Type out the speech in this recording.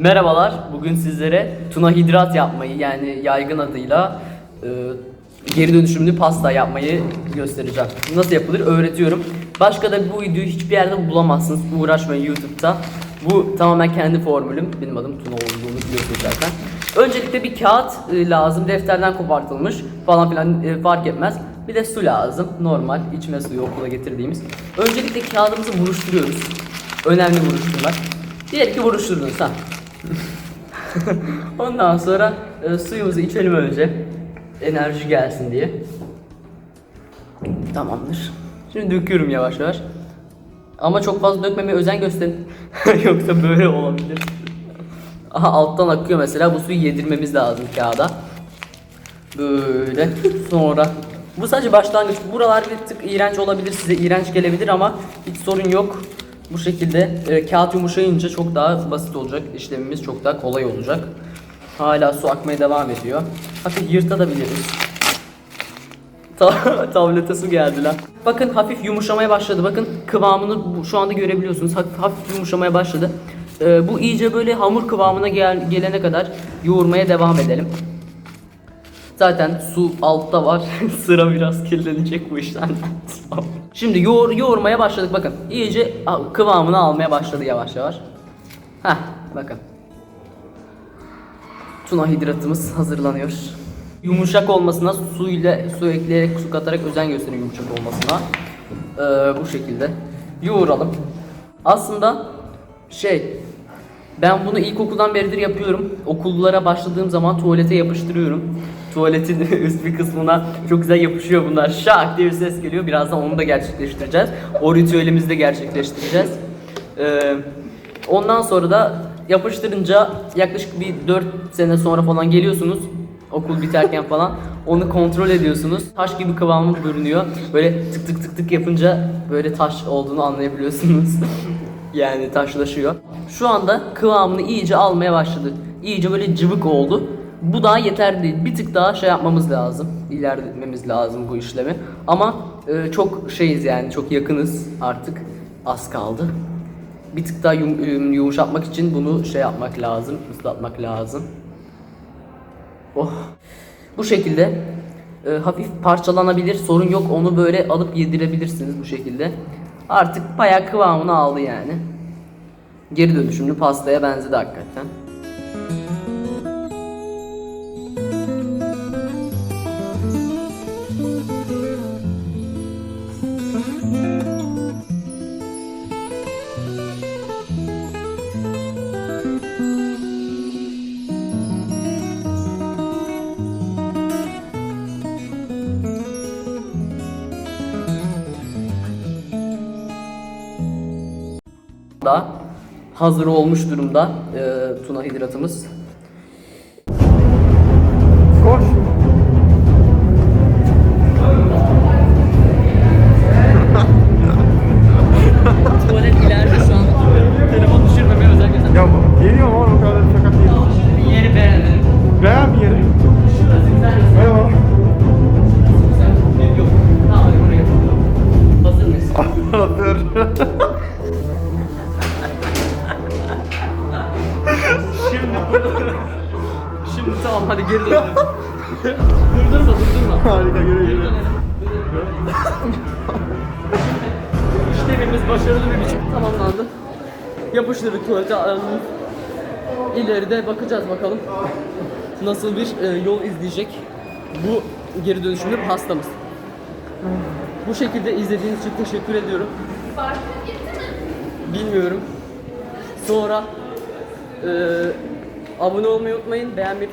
Merhabalar. Bugün sizlere tuna hidrat yapmayı yani yaygın adıyla e, geri dönüşümlü pasta yapmayı göstereceğim. Nasıl yapılır öğretiyorum. Başka da bu videoyu hiçbir yerde bulamazsınız. Uğraşmayın YouTube'da. Bu tamamen kendi formülüm. Benim adım Tuna olduğunu biliyorsunuz zaten. Öncelikle bir kağıt e, lazım. Defterden kopartılmış falan filan e, fark etmez. Bir de su lazım. Normal içme suyu okula getirdiğimiz. Öncelikle kağıdımızı buruşturuyoruz. Önemli buruşturmak. Diyelim ki buruşturdunuz ha. Ondan sonra e, suyumuzu içelim önce. Enerji gelsin diye. Tamamdır. Şimdi döküyorum yavaş yavaş. Ama çok fazla dökmemeye özen gösterin. Yoksa böyle olabilir. Aha alttan akıyor mesela. Bu suyu yedirmemiz lazım kağıda. Böyle. Sonra bu sadece başlangıç. Buralar bir tık iğrenç olabilir. Size iğrenç gelebilir ama hiç sorun yok. Bu şekilde e, kağıt yumuşayınca çok daha basit olacak. İşlemimiz çok daha kolay olacak. Hala su akmaya devam ediyor. Hafif yırtabiliriz. Ta- Tablete su geldi lan. Bakın hafif yumuşamaya başladı. Bakın kıvamını şu anda görebiliyorsunuz. Hafif, hafif yumuşamaya başladı. Ee, bu iyice böyle hamur kıvamına gel- gelene kadar yoğurmaya devam edelim. Zaten su altta var. Sıra biraz kirlenecek bu işten. Şimdi yoğur, yoğurmaya başladık bakın. İyice kıvamını almaya başladı yavaş yavaş. Heh bakın. Tuna hidratımız hazırlanıyor. Yumuşak olmasına su ile su ekleyerek su katarak özen gösterin yumuşak olmasına. Ee, bu şekilde yoğuralım. Aslında şey ben bunu ilkokuldan beridir yapıyorum. Okullara başladığım zaman tuvalete yapıştırıyorum. Tuvaletin üst bir kısmına çok güzel yapışıyor bunlar. Şak diye bir ses geliyor. Birazdan onu da gerçekleştireceğiz. O ritüelimizi de gerçekleştireceğiz. Ee, ondan sonra da yapıştırınca yaklaşık bir 4 sene sonra falan geliyorsunuz. Okul biterken falan onu kontrol ediyorsunuz. Taş gibi kıvamı görünüyor. Böyle tık tık tık tık yapınca böyle taş olduğunu anlayabiliyorsunuz. yani taşlaşıyor. Şu anda kıvamını iyice almaya başladı. İyice böyle cıvık oldu. Bu daha yeterli değil. Bir tık daha şey yapmamız lazım. İlerletmemiz lazım bu işlemi. Ama e, çok şeyiz yani çok yakınız artık. Az kaldı. Bir tık daha yum, yum- yumuşatmak için bunu şey yapmak lazım, ıslatmak lazım. Oh. Bu şekilde e, hafif parçalanabilir, sorun yok. Onu böyle alıp yedirebilirsiniz bu şekilde. Artık bayağı kıvamını aldı yani. Geri dönüşümlü pastaya benzedi hakikaten. Da hazır olmuş durumda e, tuna hidratımız. Koş. Tuvalet ileride şu an. Telefon düşürmemeye özen göster. Ya geliyorum ama Şimdi Şimdi tamam hadi geri dönelim. durdurma durdurma. Harika göre. İşlemimiz başarılı bir biçim tamamlandı. Yapıştırdık tuvalete alalım. İleride bakacağız bakalım. Nasıl bir e, yol izleyecek bu geri dönüşümlü hastamız. Bu şekilde izlediğiniz için teşekkür ediyorum. Bilmiyorum. Sonra e, abone olmayı unutmayın, beğenmeyi